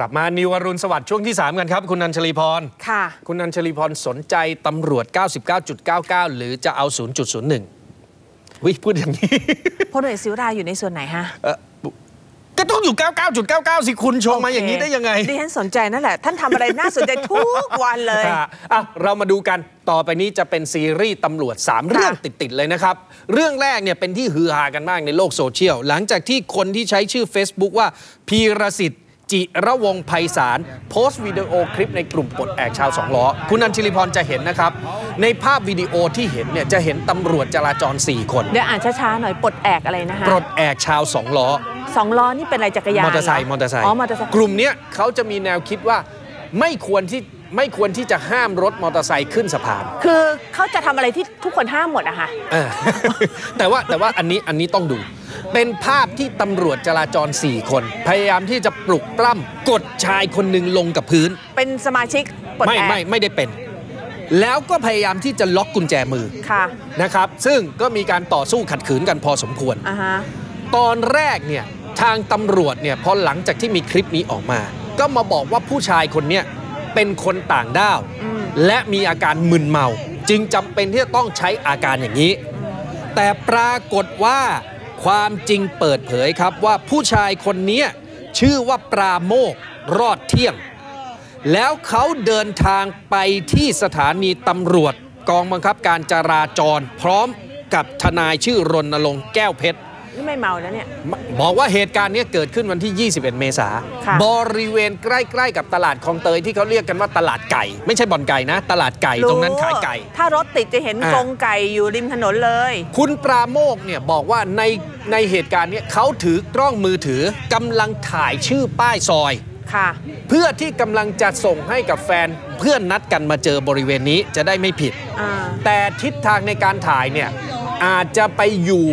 ลับมานิวอรุณสวัสดิ์ช่วงที่ 3 กันครับ คุณนันชลีพร ค่ะ คุณนันชลีพรสนใจตำรวจ 99.99 หรือจะเอา 0.01 วิพูดอย่างนี้พลเอกศิวราอยู่ในส่วนไหนฮะเอ่อก็ต้องอยู่ 99.99 สิคุณชงมาอย่างนี้ได้ยังไง ดิฉันสนใจนั่นแหละ ท่านทำอะไรน่าสนใจทุกวันเลยอะอะเรามาดูกันต่อไปนี้จะเป็นซีรีส์ตำรวจ 3 เรื่องติด ๆ เลยนะครับ เรื่องแรกเนี่ยเป็นที่ฮือฮากันมากในโลกโซเชียล หลังจากที่คนที่ใช้ชื่อ Facebook ว่าพีรสิทธิ์ จิระวงศ์ไพศาลโพสต์วิดีโอคลิปในกลุ่มปลดแอกชาวสองล้อ คุณนันชิริพรจะเห็นนะครับ ในภาพวิดีโอที่เห็นเนี่ยจะเห็นตำรวจจราจร 4 คน เดี๋ยวอ่านช้าๆหน่อยปลดแอกอะไรนะฮะปลดแอกชาวสองล้อสองล้อนี่เป็นอะไรจักรยานมอเตอร์ไซค์หมอเตอร์ไซค์อ๋อมอเตอร์ไซค์กลุ่มเนี้ยเขาจะมีแนวคิดว่าไม่ควรที่ไม่ควรที่จะห้ามรถมอเตอร์ไซค์ขึ้นสะพาน คือเขาจะทำอะไรที่ทุกคนห้ามหมดอะค่ะเออแต่ว่าแต่ว่าอันนี้อันนี้ต้องดู เป็นภาพที่ตำรวจจราจร 4 คน พยายามที่จะปลุกปล้ำกดชายคนหนึ่งลงกับพื้น เป็นสมาชิกปลดไม่แอกไม่ไม่ได้เป็น แล้วก็พยายามที่จะล็อกกุญแจมือค่ะนะครับ ซึ่งก็มีการต่อสู้ขัดขืนกันพอสมควร อ่าฮะตอนแรกเนี่ยทางตำรวจเนี่ยพอหลังจากที่มีคลิปนี้ออกมา ก็มาบอกว่าผู้ชายคนเนี้ยเป็นคนต่างด้าว อืมและมีอาการมึนเมา จึงจำเป็นที่จะต้องใช้อาการอย่างนี้ แต่ปรากฏว่า ความจริงเปิดเผยครับว่าผู้ชายคนนี้ชื่อว่าปราโมกรอดเที่ยง แล้วเขาเดินทางไปที่สถานีตำรวจกองบังคับการจราจร พร้อมกับทนายชื่อรณรงค์แก้วเพชร นี่ไม่เมาแล้วเนี่ย บอกว่าเหตุการณ์เนี้เกิดขึ้นวันที่ 21 เมษาค่ะบริเวณใกล้ ๆ กับตลาดคลองเตยที่เขาเรียกกันว่าตลาดไก่ ไม่ใช่บ่อนไก่นะ ตลาดไก่ตรงนั้นขายไก่ ถ้ารถติดจะเห็นอะกรงไก่อยู่ริมถนนเลย คุณปราโมกเนี่ยบอกว่าในในเหตุการณ์เนี้เขาถือกล้องมือถือกำลังถ่ายชื่อป้ายซอยค่ะเพื่อที่กำลังจะส่งให้กับแฟนเพื่อนนัดกันมาเจอบริเวณนี้จะได้ไม่ผิดอ่าแต่ทิศทางในการถ่ายเนี่ยอาจจะไปอยู่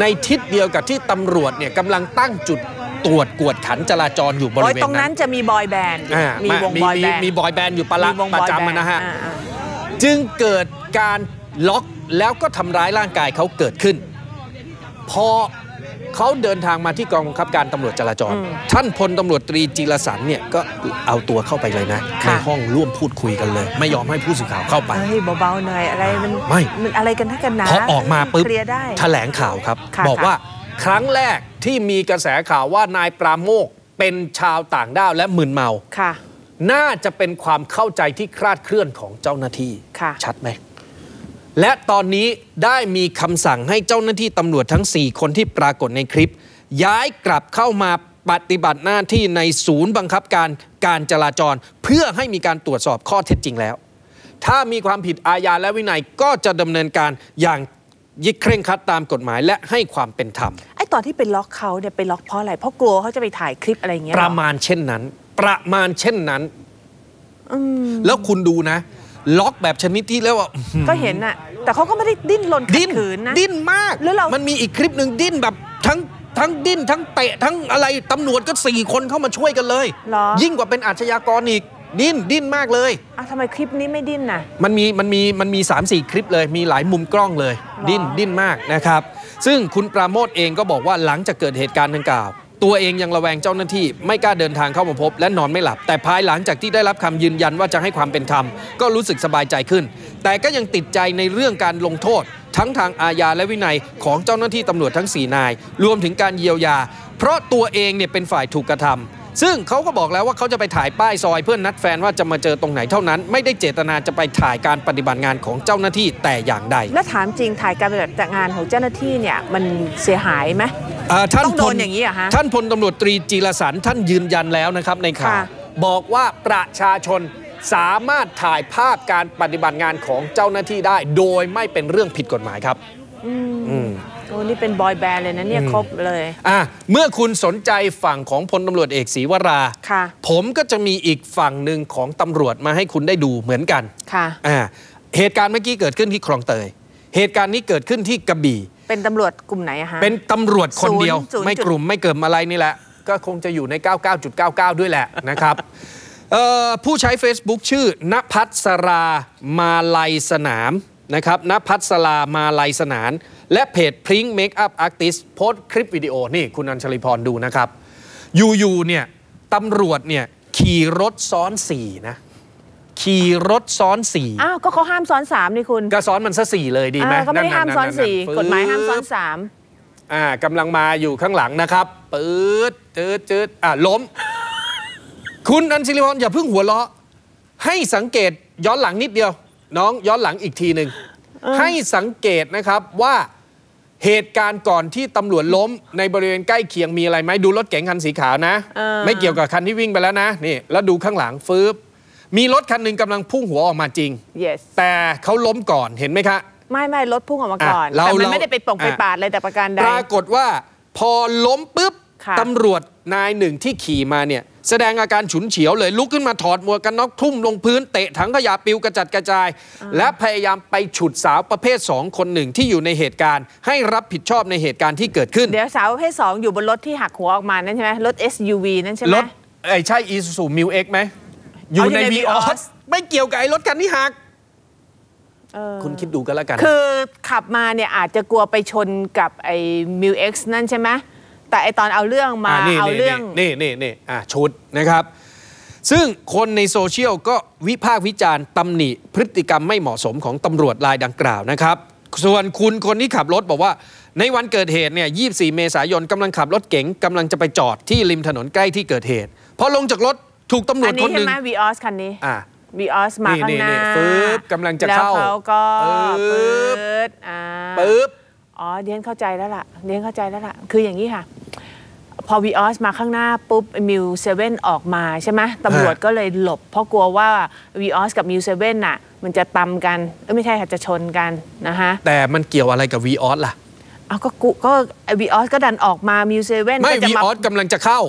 ในทิศเดียวกับที่ตำรวจเนี่ยกำลังตั้งจุดตรวจกวดขันจราจรอยู่บโอ้ริยเวณตรงนั้นั้นนจะมีบอยแบนด์อ่ามีวงมีบอยมีแบนด์มีบอยแบนด์อยู่ประละมีวงประบอยแบจำนอะด์นะฮะอ่าอ่าจึงเกิดการล็อกแล้วก็ทำร้ายร่างกายเขาเกิดขึ้น พอ เขาเดินทางมาที่กองบังคับการตำรวจจราจรอืมท่านพลตำรวจตรีจิรสันเนี่ยก็เอาตัวเข้าไปเลยนะค่ะในห้องร่วมพูดคุยกันเลย ไม่ยอมให้ผู้สื่อข่าวเข้าไปเฮ้ยเบาๆหน่อยอะไรมันไม่มันอะไรกันทักกันหนาพอออกมาปุ๊บเคลียร์ได้แถลงข่าวครับค่ะบอกว่าครั้งแรกที่มีกระแสข่าวว่านายปราโมกเป็นชาวต่างด้าวและมึนเมาค่ะ น่าจะเป็นความเข้าใจที่คลาดเคลื่อนของเจ้าหน้าที่ค่ะชัดไหม และตอนนี้ได้มีคำสั่งให้เจ้าหน้าที่ตำรวจทั้ง 4 คนที่ปรากฏในคลิป ย้ายกลับเข้ามาปฏิบัติหน้าที่ในศูนย์บังคับการการจราจร เพื่อให้มีการตรวจสอบข้อเท็จจริงแล้ว ถ้ามีความผิดอาญาและวินัยก็จะดำเนินการอย่างยิ่งเคร่งครัดตามกฎหมายและให้ความเป็นธรรมไอ้ตอนที่ไปล็อกเขาเนี่ยไปล็อกเพราะอะไรเพราะกลัวเขาจะไปถ่ายคลิปอะไรอย่างเงี้ยปเหอระมาณเช่นนั้น ประมาณเช่นนั้นอืมแล้วคุณดูนะ ล็อกแบบชนิดที่แล้วว่าอื้อหือก็เห็นน่ะ แต่เขาก็ไม่ได้ดิ้นรนขัดิ้ดนขืนนะดิ้นมากแล้วเรามันมีอีกคลิปหนึ่งดิ้นแบบทั้งทั้งดิ้นทั้งเตะทั้งอะไรตำรวจก็สี่คนเข้ามาช่วยกันเลยเหรอยิ่งกว่าเป็นอาชญากรอีกดิ้นดิ้นมากเลยอะทำไมคลิปนี้ไม่ดิ้นน่ะมันมีมันมีมันมี3ามสี่คลิปเลยมีหลายมุมกล้องเลยหรอดิ้นดิ้นมากนะครับ ซึ่งคุณปราโมทเองก็บอกว่าหลังจากเกิดเหตุการณ์ดังกล่าว ตัวเองยังระแวงเจ้าหน้าที่ ไม่กล้าเดินทางเข้ามาพบ และนอนไม่หลับ แต่ภายหลังจากที่ได้รับคำยืนยันว่าจะให้ความเป็นธรรม ก็รู้สึกสบายใจขึ้น แต่ก็ยังติดใจในเรื่องการลงโทษ ทั้งทางอาญาและวินัยของเจ้าหน้าที่ตำรวจทั้ง 4 นาย รวมถึงการเยียวยา เพราะตัวเองเนี่ยเป็นฝ่ายถูกกระทำซึ่งเขาก็บอกแล้วว่าเขาจะไปถ่ายป้ายซอย เพื่อนนัดแฟนว่าจะมาเจอตรงไหนเท่านั้น ไม่ได้เจตนาจะไปถ่ายการปฏิบัติงานของเจ้าหน้าที่แต่อย่างใด แล้วถามจริงถ่ายการปฏิบัติงานของเจ้าหน้าที่เนี่ยมันเสียหายไหม ท่านต้องโดพนลอย่างนี้เหรอฮะท่านพลตำรวจตรีจีรสันท่านยืนยันแล้วนะครับในข่าวค่ะบอกว่าประชาชนสามารถถ่ายภาพการปฏิบัติงานของเจ้าหน้าที่ได้ โดยไม่เป็นเรื่องผิดกฎหมายครับอืมอืมโอ้นี่เป็นบอยแบนด์เลยนะเนี่ยอืมครบเลยอะเมื่อคุณสนใจฝั่งของพลตำรวจเอกศรีวราค่ะผมก็จะมีอีกฝั่งหนึ่งของตำรวจมาให้คุณได้ดูเหมือนกันค่ะอ่าเหตุการณ์เมื่อกี้เกิดขึ้นที่คลองเตย เหตุการณ์นี้เกิดขึ้นที่กระบี่ เป็นตำรวจกลุ่มไหนอะฮะ เป็นตำรวจคนเดียว ศูนย์ ไม่กลุ่มไม่เกิดอะไรนี่แหละ ก็คงจะอยู่ใน 99.99 ด้วยแหละนะครับเอ่อผู้ใช้ Facebook ชื่อนภัสรามาลัยสนามนะครับนภัสรามาลัยสนาน และเพจพริ้งเมคอัพอาร์ติสโพสต์คลิปวิดีโอ นี่คุณอัญชลิพรดูนะครับ อยู่ๆเนี่ยตำรวจเนี่ยขี่รถซ้อนสี่นะ ขี่รถซ้อนสี่อ้าวก็เขาห้ามซ้อนสามนี่คุณก็ซ้อนมันซะสี่เลยดีไหมอ่าก็ไม่ได้ห้ามซ้อนสี่ๆๆๆกฎหมายห้ามซ้อนสามอ่ากำลังมาอยู่ข้างหลังนะครับปื๊ดจืดจืดอ่าล้ม คุณอันซิลิพรอย่าเพิ่งหัวเราะ ให้สังเกตย้อนหลังนิดเดียว น้องย้อนหลังอีกทีหนึ่งให้สังเกตนะครับว่าเหตุการณ์ก่อนที่ตำรวจล้มในบริเวณใกล้เคียงมีอะไรไหมดูรถเก๋งคันสีขาวนะเออไม่เกี่ยวกับคันที่วิ่งไปแล้วนะนี่แล้วดูข้างหลังฟืบ มีรถคันหนึ่งกำลังพุ่งหัวออกมาจริง yes แต่เขาล้มก่อนเห็นไหมคะ ไม่ไม่รถพุ่งออกมาก่อน อะเราแต่มันเรา ไม่ได้ไปป่งไปอะปาดเลยแต่ประการใด ปรากฏว่าพอล้มปุ๊บค่ะ ตำรวจนายหนึ่งที่ขี่มาเนี่ย แสดงอาการฉุนเฉียวเลยลุกขึ้นมาถอดหมวกกันน็อกทุ่มลงพื้นเตะถังขยะปลิวกระจัดกระจาย และพยายามไปฉุดสาวประเภท2คนหนึ่งที่อยู่ในเหตุการณ์ ให้รับผิดชอบในเหตุการณ์ที่เกิดขึ้น เดี๋ยวสาวประเภทสองอยู่บนรถที่หักหัวออกมานั่นใช่ไหมรถ SUV นั่นใช่ไหม รถไอ้ยใช่อีซูซูมิวเอ็กไหม อยู่ในอยู่ในวีออ Vios สไม่เกี่ยวกับไอ้รถคันที่หักเออคุณคิดดูกันแล้วกัน คือขับมาเนี่ยอาจจะกลัวไปชนกับไอ้มิวเอ็กซ์นั่นใช่ไหมแต่ไอตอนเอาเรื่องมานี่เอานี่เรื่องนี่นี่นี่อะชุดนะครับ ซึ่งคนในโซเชียลก็วิพากษ์วิจารณ์ตำหนิพฤติกรรมไม่เหมาะสมของตำรวจรายดังกล่าวนะครับ ส่วนคุณคนที่ขับรถบอกว่า ในวันเกิดเหตุเนี่ย 24 เมษายนกำลังขับรถเก๋งกำลังจะไปจอดที่ริมถนนใกล้ที่เกิดเหตุพอลงจากรถ ถูกตำรวอัจนคนี้นหใช่นึ่งไหมวีออสคันนี้อะวีออสมานี่ข้างหน้านี่นี่ฟึบกำลังจะแล้วเข้าเขาก็ปึ๊ปืบดอ่าปึ๊บอ๋อเดียนเข้าใจแล้วล่ะเดียนเข้าใจแล้วล่ะ คืออย่างนี้ค่ะ พอวีออสมาข้างหน้าปุ๊บมิวเซเว่นออกมาใช่ไหมตำรวจก็เลยหลบ เพราะกลัวว่าวีออสกับมิวเซเว่นน่ะ มันจะตำกันเอ้ยไม่ใช่ค่ะจะชนกันนะคะแต่มันเกี่ยวอะไรกับวีออสล่ะเอาก็กูก็วีออสก็ดันออกมามิวเซเว่นไม่ก็จะวีมาออสกำลังจะเข้า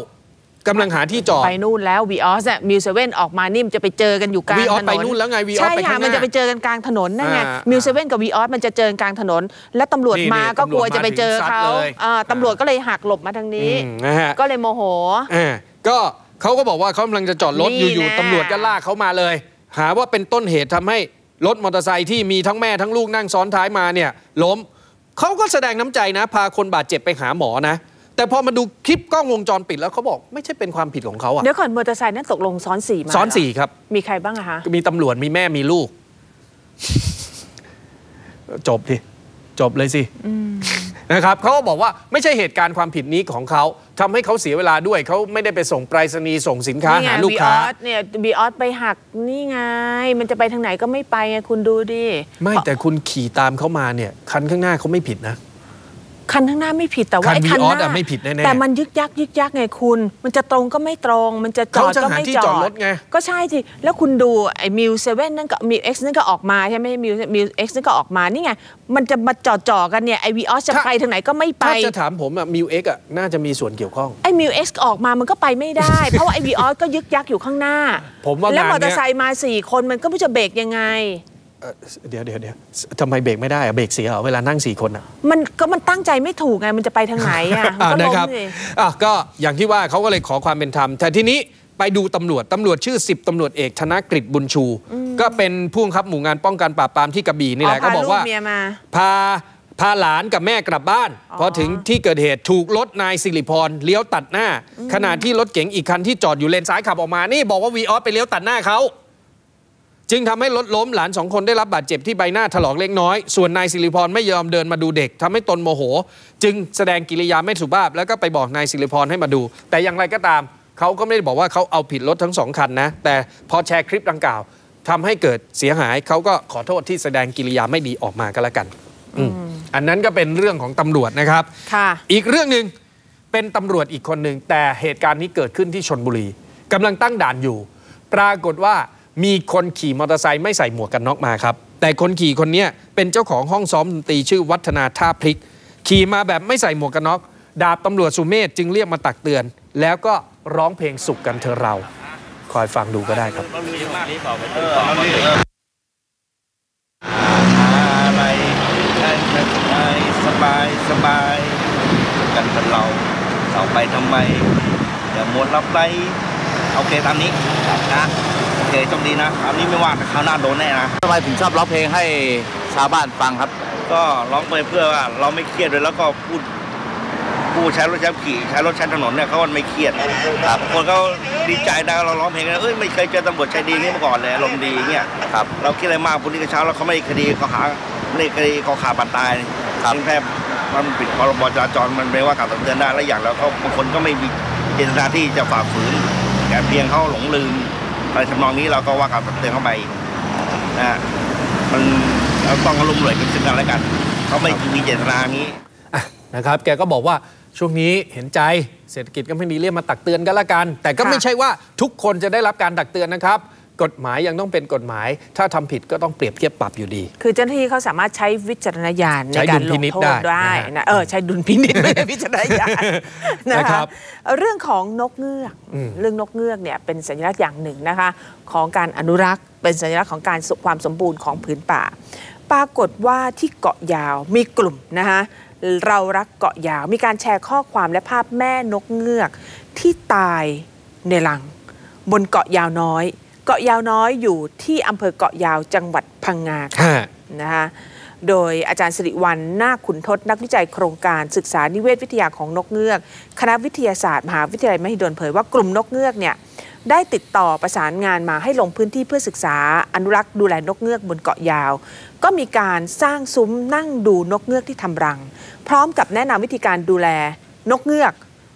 กำลังหาที่จอด ไปนู่นแล้ววีออสอะมิวเซเว่นออกมานี่มันจะไปเจอกันอยู่กลางถนน Vios ไปนู่นแล้วไง Vios ใช่ไปข้าค่ะงหน้ามันจะไปเจอกันกลางถนนนั่นไงอ่ามิวเซเว่นกับวีออสมันจะเจอกันกลางถนน แล้วตำรวจนี่มานี่ก็กลัวตำรวจจะไปเจอมาถึงซัดเขาเลยอ่าตำรวจก็เลยหักหลบมาทางนี้อืมนะฮะก็เลยโมโหอ่าก็เขาก็บอกว่าเขากำลังจะจอดรถนี่อยู่แน่ๆตำรวจก็ลากเขามาเลย หาว่าเป็นต้นเหตุทำให้รถมอเตอร์ไซค์ที่มีทั้งแม่ทั้งลูกนั่งซ้อนท้ายมาเนี่ยล้มเขาก็แสดงน้ำใจนะ พาคนบาดเจ็บไปหาหมอนะ แต่พอมาดูคลิปกล้องวงจรปิดแล้วเขาบอกไม่ใช่เป็นความผิดของเขาอะเดี๋ยวก่อนมอเตอร์ไซค์นั้นตกลงซ้อนสี่มาซ้อนเหรสี่ครับ มีใครบ้างอะคะมีตำรวจมีแม่มีลูก จบดิจบเลยสินะครับเขาก็บอกว่าไม่ใช่เหตุการณ์ความผิดนี้ของเขาทำให้เขาเสียเวลาด้วยเขาไม่ได้ไปส่งไปรษณีย์ส่งสินค้านี่ไงหาลูกวีอค้าอสเนี่ยวีออสไปหักนี่ไง มันจะไปทางไหนก็ไม่ไปไงคุณดูดิ ไม่แต่คุณขี่ตามเขามาเนี่ย คันข้างหน้าเขาไม่ผิดนะ คันข้างหน้าไม่ผิดแต่ว่าคันไอ้คันห Vios น้าอะไม่ผิดแน่ๆแต่มันยึกยักยึกยักไงคุณ มันจะตรงก็ไม่ตรง มันจะจอดเขาจะก็หาไม่ที่จอดจอดรถไงก็ใช่สิแล้วคุณดูไอ้มิวเซเว่นนั่นก็มิวเอ็กซ์นั่นก็ออกมาใช่ไหมมิวมิวเอ็กซ์นั่นก็ออกมานี่ไงมันจะมาจอดจ่อกันเนี่ยไอวีออสจะถ้าไปทางไหนก็ไม่ไปถ้าจะถามผมอะมิวเอ็กอะน่าจะมีส่วนเกี่ยวข้องไอ้มิวเอ็กซ์ออกมามันก็ไปไม่ได้ เพราะว่าไอวีออสก็ยึกยักอยู่ข้างหน้า ผมว่างานเนี้ยแล้วมอเตอร์ไซค์มาสี่คนมันก็ไม่รู้จะเบรกยังไง เอ่อเดี๋ยวเดี๋ยวเดี๋ยวทำไมเบรกไม่ได้อะเบรกเสียเหรอเวลานั่งสี่คนอะมันก็มันตั้งใจไม่ถูกไงมันจะไปทางไหนอะมันอ่าก็นะล้มครับสิอะก็อย่างที่ว่าเขาก็เลยขอความเป็นธรรม แต่ทีนี้ไปดูตำรวจตำรวจชื่อ10ตำรวจเอกธนกฤษบุญชู ก็เป็นผู้บังคับหมู่งานป้องกันปราบปรามที่กระบี่นี่แหละก็พาบอกลูกว่าเมียมาพาพาหลานกับแม่กลับบ้านอ๋อพอถึงที่เกิดเหตุถูกรถนายสิริพรเลี้ยวตัดหน้า ขณะที่รถเก๋งอีกคันที่จอดอยู่เลนซ้ายขับออกมานี่บอกว่าวีออสไปเลี้ยวตัดหน้าเขา จึงทำให้รถล้มหลานสองคนได้รับบาดเจ็บที่ใบหน้าถลอกเล็กน้อย ส่วนนายสิริพรไม่ยอมเดินมาดูเด็กทำให้ตนโมโห จึงแสดงกิริยาไม่สุภาพ แล้วก็ไปบอกนายสิริพรให้มาดู แต่อย่างไรก็ตามเขาก็ไม่ได้บอกว่าเขาเอาผิดรถทั้งสองคันนะ แต่พอแชร์คลิปดังกล่าวทำให้เกิดเสียหายเขาก็ขอโทษที่แสดงกิริยาไม่ดีออกมาก็แล้วกันอืมอันนั้นก็เป็นเรื่องของตำรวจนะครับค่ะอีกเรื่องหนึ่งเป็นตำรวจอีกคนหนึ่งแต่เหตุการณ์นี้เกิดขึ้นที่ชนบุรีกำลังตั้งด่านอยู่ ปรากฏว่า มีคนขี่มอเตอร์ไซค์ไม่ใส่หมวกกันน็อกมาครับ แต่คนขี่คนนี้เป็นเจ้าของห้องซ้อมดนตรีชื่อวัฒนาท่าพลิก ขี่มาแบบไม่ใส่หมวกกันน็อก ดาบตำรวจสุเมธจึงเรียกมาตักเตือน แล้วก็ร้องเพลงสุขกันเธอเรา คอยฟังดูก็ได้ครับอะไรสบายสบายกันกับเราเราไปทำไมอย่ามัวรับไรโอเคตามนี้นะ เคโชคดีนะคราวนี้ไม่ว่าแต่คราวหน้าโดนแน่นะทำไมถึงชอบร้องเพลงให้ชาวบ้านฟังครับ ก็ร้องไปเพื่อว่าเราไม่เครียดเลยแล้วก็พูดผู้ใช้รถใช้ขี่ใช้รถใช้ถนนเนี่ยเขาก็ไม่เครียดครับคนเขาดีใจนะเราร้องเพลงกันเอ้ยไม่เคยเจอตำรวจใจดีนี่มาก่อนเลยอารมณ์ดีเงี้ยครับเราคิดอะไรมากพรุ่งนี้ก็เช้าแล้วเขาไม่คดีเขาหาไม่คดีเขาขาบัตรตายครับแค่มันผิดพรบจราจรมันไม่ว่าการตักเตือนได้และอย่างแล้วเขาบางคนก็ไม่มีเจตนาที่จะฝ่าฝืนแต่เพียงเขาหลงลืม อะไรทำนองนี้เราก็ว่าการตักเตือนเข้าไปนะฮะมันเราต้องอารมณ์หน่วยกันซึ่งกันและกัน เขาไม่มีเจตนานี้อะนะครับ แกก็บอกว่าช่วงนี้เห็นใจเศรษฐกิจก็ไม่ดีเรียกมาตักเตือนกันละกัน แต่ก็ค่ะไม่ใช่ว่าทุกคนจะได้รับการตักเตือนนะครับ กฎหมายยังต้องเป็นกฎหมาย ถ้าทำผิดก็ต้องเปรียบเทียบปรับอยู่ดี คือเจ้าหน้าที่เขาสามารถใช้วิจารณญาณในใช้กาดุรลลพิงนิจโทได้ษได้นะฮะนะเออใช้ดุลพินิจไม่ใช่วิจารณญาณนะนะครัคะบเรื่องของนกเงือกอืมเรื่องนกเงือกเนี่ยเป็นสัญลักษณ์อย่างหนึ่งนะคะของการอนุรักษ์ เป็นสัญลักษณ์ของการสุความสมบูรณ์ของผืนป่า ปรากฏว่าที่เกาะยาวมีกลุ่มนะคะเรารักเกาะยาวมีการแชร์ข้อความและภาพแม่นกเงือกที่ตายในรัง บนเกาะยาวน้อย เกาะยาวน้อยอยู่ที่อำเภอเกาะยาวจังหวัดพังงาค่ะฮะนะคะโดยอาจารย์สิริวัลนาคขุนทศนักวิจัยโครงการศึกษานิเวศวิทยาของนกเงือก คณะวิทยาศาสตร์มหาวิทยาลัยมหิดลเผยว่ากลุ่มนกเงือกเนี่ยได้ติดต่อประสานงานมาให้ลงพื้นที่เพื่อศึกษาอนุรักษ์ดูแลนกเงือกบนเกาะยาว ก็มีการสร้างซุ้มนั่งดูนกเงือกที่ทำรัง พร้อมกับแนะนำวิธีการดูแลนกเงือก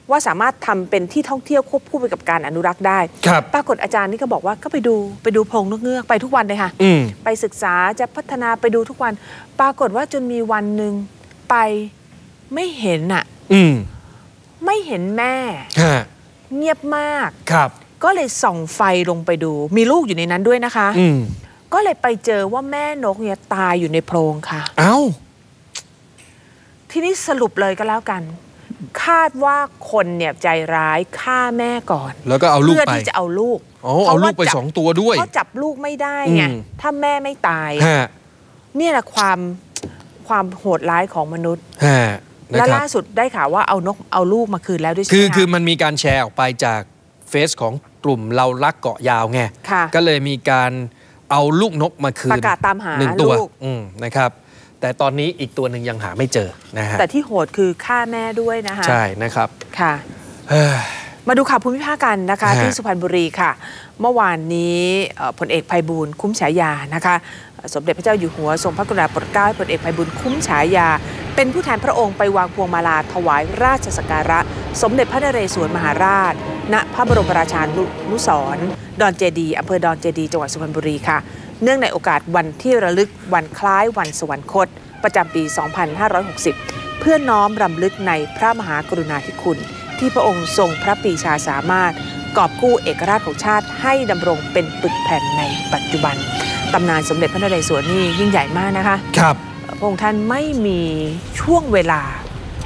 ว่าสามารถทำเป็นที่ท่องเที่ยวควบคู่ไปกับการอนุรักษ์ได้ครับปรากฏอาจารย์นี่ก็บอกว่าก็ไปดูไปดูโพรงนกเงือกไปทุกวันเลยค่ะอืมไปศึกษาจะพัฒนาไปดูทุกวัน ปรากฏว่าจนมีวันหนึ่งไปไม่เห็นอะอืมไม่เห็นแม่ฮะเงียบมากครับ ก็เลยส่องไฟลงไปดู มีลูกอยู่ในนั้นด้วยนะคะอืมก็เลยไปเจอว่าแม่นกเนี่ยตายอยู่ในโพรงค่ะ เอ้า ทีนี้สรุปเลยก็แล้วกัน คาดว่าคนเนี่ยใจร้ายฆ่าแม่ก่อน แล้วก็เอาลูกเพื่อไปที่จะเอาลูกอ๋อเอาลูกไปพระว่จับสองตัวด้วยเพราะจับลูกไม่ได้ไงอืมถ้าแม่ไม่ตายฮะเนี่ยแหละความความโหดร้ายของมนุษย์ฮะนะและครับล่าสุดได้ข่าวว่าเอานกเอาลูกมาคืนแล้วด้วยใช่คือไหมะคือมันมีการแชร์ออกไปจากเฟซของกลุ่มเรารักเกาะยาวไงค่ะก็เลยมีการเอาลูกนกมาคืนประกาศตามหาหนึ่งตัวลูกอืมนะครับ แต่ตอนนี้อีกตัวหนึ่งยังหาไม่เจอนะฮะแต่ที่โหดคือฆ่าแม่ด้วยนะคะใช่นะครับค่ะเฮ้ยมาดูข่าวภูมิภาคกันนะคะฮะที่สุพรรณบุรีค่ะ เมื่อวานนี้เอ่อพลเอกภัยบูลย์คุ้มฉายานะคะเอ่อสมเด็จพระเจ้าอยู่หัวทรงพระกรุณาโปรดเกล้าให้พลเอกภัยบูลย์คุ้มฉายา เป็นผู้แทนพระองค์ไปวางพวงมาลาถวายราชสักการะ สมเด็จพระนเรศวรมหาราช ณพระบรมราชานุสรณ์ดอนเจดีย์อำเภอดอนเจดีย์จังหวัดสุพรรณบุรีค่ะ เนื่องในโอกาสวันที่ระลึกวันคล้ายวันสวรรคต ประจำปี 2560 เพื่อน้อมรำลึกในพระมหากรุณาธิคุณ ที่พระองค์ทรงพระปรีชาสามารถ กอบกู้เอกราชของชาติให้ดำรงเป็นปึกแผ่นในปัจจุบันตำนานสมเด็จพระนเรศวรนี่ยิ่งใหญ่มากนะคะครับพระองค์ท่านไม่มีช่วงเวลา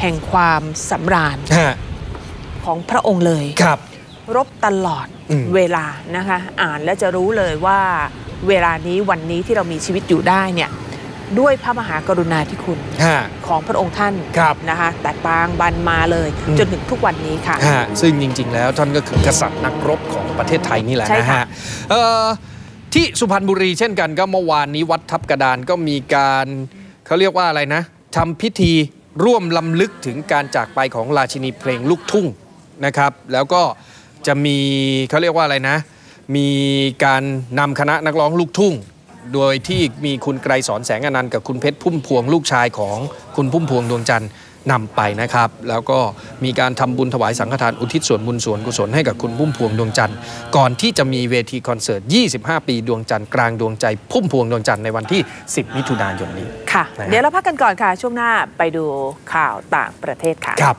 แห่งความสำราญฮะของพระองค์เลยครับ รบตลอดอืมเวลานะคะ อ่านแล้วจะรู้เลยว่า เวลานี้วันนี้ที่เรามีชีวิตอยู่ได้เนี่ยด้วยพระมหากรุณาธิคุณฮะของพระองค์ท่านครับนะคะแต่บางบันมาเลยอืมจนถึงทุกวันนี้ค่ะฮะซึ่งจริง ๆ แล้วท่านก็คือกษัตริย์นักรบของประเทศไทยนี่แหละใช่นะค่ะฮะเอ่อที่สุพรรณบุรีเช่นกันก็เมื่อวานนี้วัดทับกระดานก็มีการเขาเรียกว่าอะไรนะทำพิธีร่วมลำลึกถึงการจากไปของราชินีเพลงลูกทุ่งนะครับ แล้วก็จะมีเขาเรียกว่าอะไรนะ มีการนำคณะนักร้องลูกทุ่ง โดยที่มีคุณไกรสอนแสงอนันต์กับคุณเพชรพุ่มพวงลูกชายของคุณพุ่มพวงดวงจันทร์นำไปนะครับ แล้วก็มีการทำบุญถวายสังฆทานอุทิศส่วนบุญส่วนกุศลให้กับคุณพุ่มพวงดวงจันทร์ก่อนที่จะมีเวทีคอนเสิร์ต 25 ปีดวงจันทร์กลางดวงใจพุ่มพวงดวงจันทร์ในวันที่ 10 มิถุนายนนี้ค่ะนะฮะเดี๋ยวเราพักกันก่อนค่ะ ช่วงหน้าไปดูข่าวต่างประเทศค่ะครับ